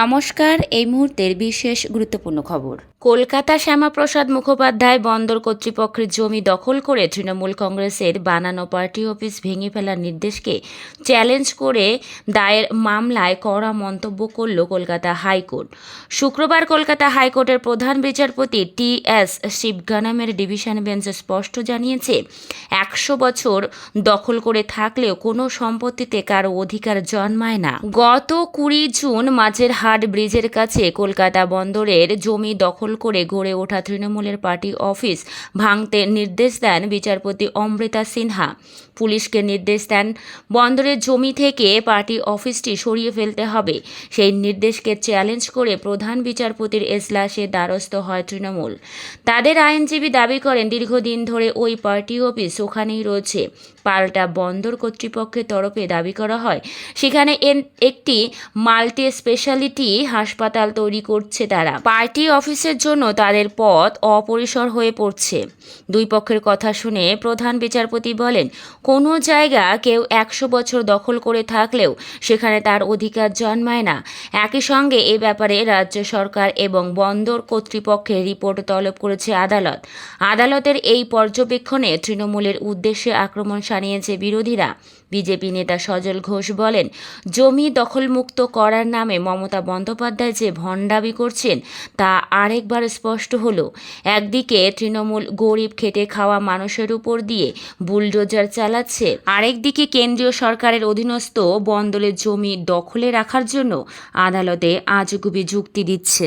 নমস্কার, এই মুহূর্তের বিশেষ গুরুত্বপূর্ণ খবর। কলকাতা শ্যামাপ্রসাদ মুখোপাধ্যায় বন্দর কর্তৃপক্ষের জমি দখল করে তৃণমূল কংগ্রেসের বানানো পার্টি অফিস ভেঙে ফেলার নির্দেশকে চ্যালেঞ্জ করে দায়ের মামলায় কড়া মন্তব্য করল কলকাতা হাইকোর্ট। শুক্রবার কলকাতা হাইকোর্টের প্রধান বিচারপতি টি এস শিবগানামের ডিভিশন বেঞ্চ স্পষ্ট জানিয়েছে, একশো বছর দখল করে থাকলেও কোনো সম্পত্তিতে কারও অধিকার জন্মায় না। গত কুড়ি জুন মাঝের হাট ব্রিজের কাছে কলকাতা বন্দরের জমি দখল করে গড়ে ওঠা তৃণমূলের পার্টি অফিস ভাঙতে নির্দেশ দেন বিচারপতি অমৃতা সিনহা। পুলিশকে নির্দেশ দেন, বন্দরের জমি থেকে পার্টি অফিসটি সরিয়ে ফেলতে হবে। সেই নির্দেশকে চ্যালেঞ্জ করে প্রধান বিচারপতির এজলাসে দ্বারস্থ হয় তৃণমূল। তাদের আইনজীবী দাবি করেন, দীর্ঘদিন ধরে ওই পার্টি অফিস ওখানেই রয়েছে। পাল্টা বন্দর কর্তৃপক্ষের তরফে দাবি করা হয়। সেখানে একটি মাল্টি স্পেশালিটি হাসপাতাল তৈরি করছে তারা। পার্টি অফিসের জন্য তাদের পথ অপরিসর হয়ে পড়ছে। দুই পক্ষের কথা শুনে প্রধান বিচারপতি বলেন, কোনো জায়গা কেউ একশো বছর দখল করে থাকলেও সেখানে তার অধিকার জন্মায় না। একই সঙ্গে এ ব্যাপারে রাজ্য সরকার এবং বন্দর কর্তৃপক্ষের রিপোর্ট তলব করেছে আদালত। আদালতের এই পর্যবেক্ষণে তৃণমূলের উদ্দেশ্যে আক্রমণ সানিয়েছে বিরোধীরা। বিজেপি নেতা সজল ঘোষ বলেন, জমি দখলমুক্ত করার নামে মমতা বন্দ্যোপাধ্যায় যে ভণ্ডামি করছেন, তা আরেকবার স্পষ্ট হলো। একদিকে তৃণমূল গরিব খেটে খাওয়া মানুষের উপর দিয়ে বুলডোজার চালাচ্ছে, আরেকদিকে কেন্দ্রীয় সরকারের অধীনস্থ বন্দরের জমি দখলে রাখার জন্য আদালতে আজগুবি যুক্তি দিচ্ছে।